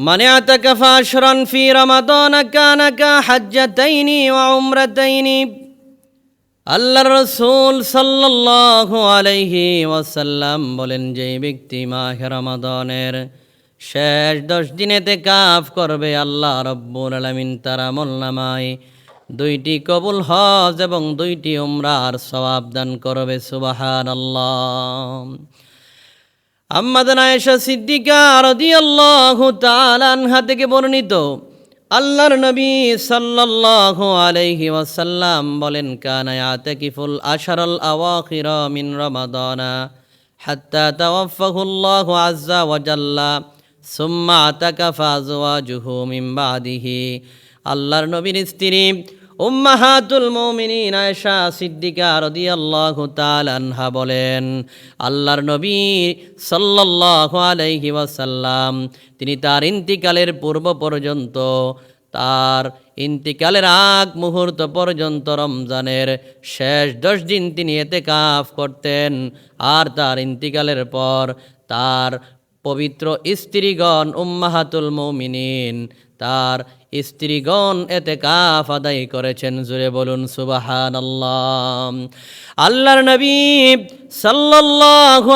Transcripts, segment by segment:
من اعتكف عشرا في رمضان كان كحجتين وعمرتين আল্লাহ রসুল সাল্লাল্লাহু আলাইহি ওয়াসাল্লাম বলেন যে ব্যক্তি মাহে রমাদনের শেষ দশ দিনেতে কাফ করবে আল্লাহ রব্বুল আলামিন তার আমল নামায় দুইটি কবুল হজ এবং দুইটি উমরার সওয়াব দান করবে সুবাহান আল্লাহ আম্মাদান আয়েশা সিদ্দিকা রাদিয়াল্লাহু তাআলা আনহা থেকে বর্ণিত, আল্লাহর নবী সাল্লাল্লাহু আলাইহি ওয়াসাল্লাম বলেন, কানা ইয়াতাকিফুল আশারাল আওয়াখির মিন রমাদানা হাত্তা তাওয়াফাহু আল্লাহু আজ্জা ওয়া সুম্মা আতাকাফা আজওয়াজুহু মিন বাদিহি। আল্লাহর নবীর স্ত্রী উম্মাহাতুল মুমিনিন আয়েশা সিদ্দিকা রাদিয়াল্লাহু আনহা বলেন, আল্লাহর নবী সাল্লাল্লাহু আলাইহি ওয়াসাল্লাম, তিনি তার ইন্তিকালের পূর্ব পর্যন্ত, তার ইন্তিকালের আগ মুহূর্ত পর্যন্ত রমজানের শেষ দশ দিন তিনি এতে কাফ করতেন। আর তার ইন্তিকালের পর তার পবিত্র স্ত্রীগণ উম্মাহাতুল মৌমিনিন, তার স্ত্রীগণ এতে কাফ আদায় করেছেন। জুড়ে বলুন সুবাহান আল্লাহ আল্লাহর নবী সাল্লাল্লাহু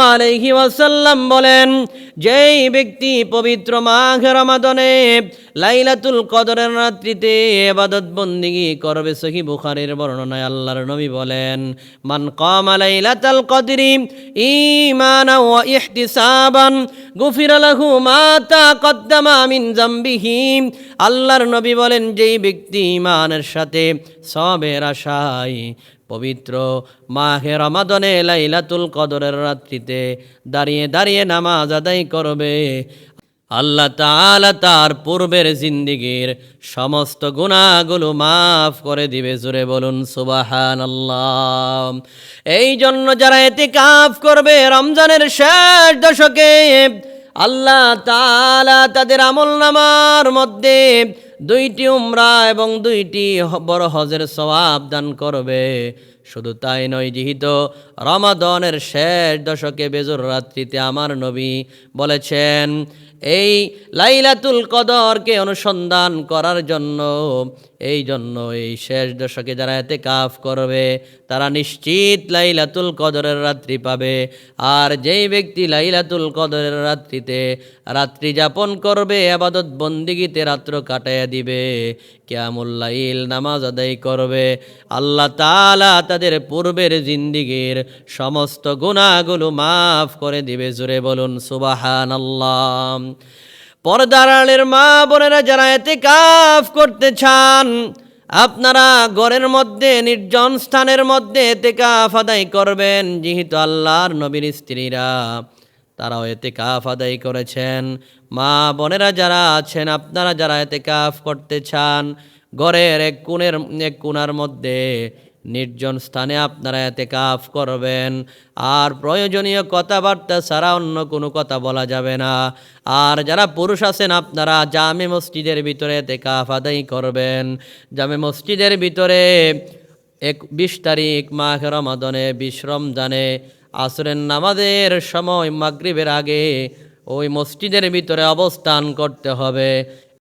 ওয়াসাল্লাম বলেন, যেই ব্যক্তি পবিত্র মাঘ রমাদনে লাইলাতুল কদরের রাত্রিতে এবাদত বন্দিগি করবে, সহি বুখারের বর্ণনায় আল্লাহর নবী বলেন, মান কম লাইলাতাল কদরি ঈমানা ওয়া ইহতিসাবান, গুফিরা লাহু মা তাকদ্দামা মিন জামবিহি, আল্লাহর নবী বলেন, যেই ব্যক্তি ইমানের সাথে সবের আশায় পবিত্র মাহে রমাদনে লাইলাতুল কদরের রাত্রিতে দাঁড়িয়ে দাঁড়িয়ে নামাজ আদায় করবে, আল্লাহ তাআলা তার পূর্বের জিন্দিগির সমস্ত গুণাগুলো মাফ করে দিবে। জুড়ে বলুন সুবাহান আল্লাহ এই জন্য যারা এতে কাফ করবে রমজানের শেষ দশকে, আল্লাহ তাআলা তাদের আমল নামার মধ্যে দুইটি উমরা এবং দুইটি বড় হজের সওয়াব দান করবে। শুধু তাই নয়, যেহেতু রমাদনের শেষ দশকে বেজর রাত্রিতে আমার নবী বলেছেন, এই লাইলাতুল কদরকে অনুসন্ধান করার জন্য, এই জন্য এই শেষ দশকে যারা এতে কাফ করবে, তারা নিশ্চিত লাইলাতুল কদরের রাত্রি পাবে। আর যেই ব্যক্তি লাইলাতুল কদরের রাত্রিতে রাত্রি যাপন করবে, আবাদত বন্দিগিতে রাত্র কাটাইয়া দিবে কেয়ামুল্লাইল নামাজ আদায় করবে। আল্লাহ তাআলা তাদের পূর্বের জিন্দিগির সমস্ত গুণাগুলো মাফ করে দিবে জুড়ে বলুন সুবাহান আল্লাহ পর্দারালের মা বোনেরা যারা এতে কাফ করতে চান, আপনারা ঘরের মধ্যে, নির্জন স্থানের মধ্যে এতে কাফ আদায় করবেন, যেহেতু আল্লাহর নবীর স্ত্রীরা তারাও এতে কাফ আদায় করেছেন। মা বোনেরা যারা আছেন, আপনারা যারা এতে কাফ করতে চান, ঘরের এক কোণের, এক কোণার মধ্যে নির্জন স্থানে আপনারা এতে কাফ করবেন। আর প্রয়োজনীয় কথাবার্তা ছাড়া অন্য কোনো কথা বলা যাবে না। আর যারা পুরুষ আছেন, আপনারা জামে মসজিদের ভিতরে এতে কাফ আদায় করবেন। জামে মসজিদের ভিতরে এক বিশ তারিখ মাঘ রমাদনে, বিশ রমজানে আসরের নামাজের সময় মাগরিবের আগে ওই মসজিদের ভিতরে অবস্থান করতে হবে।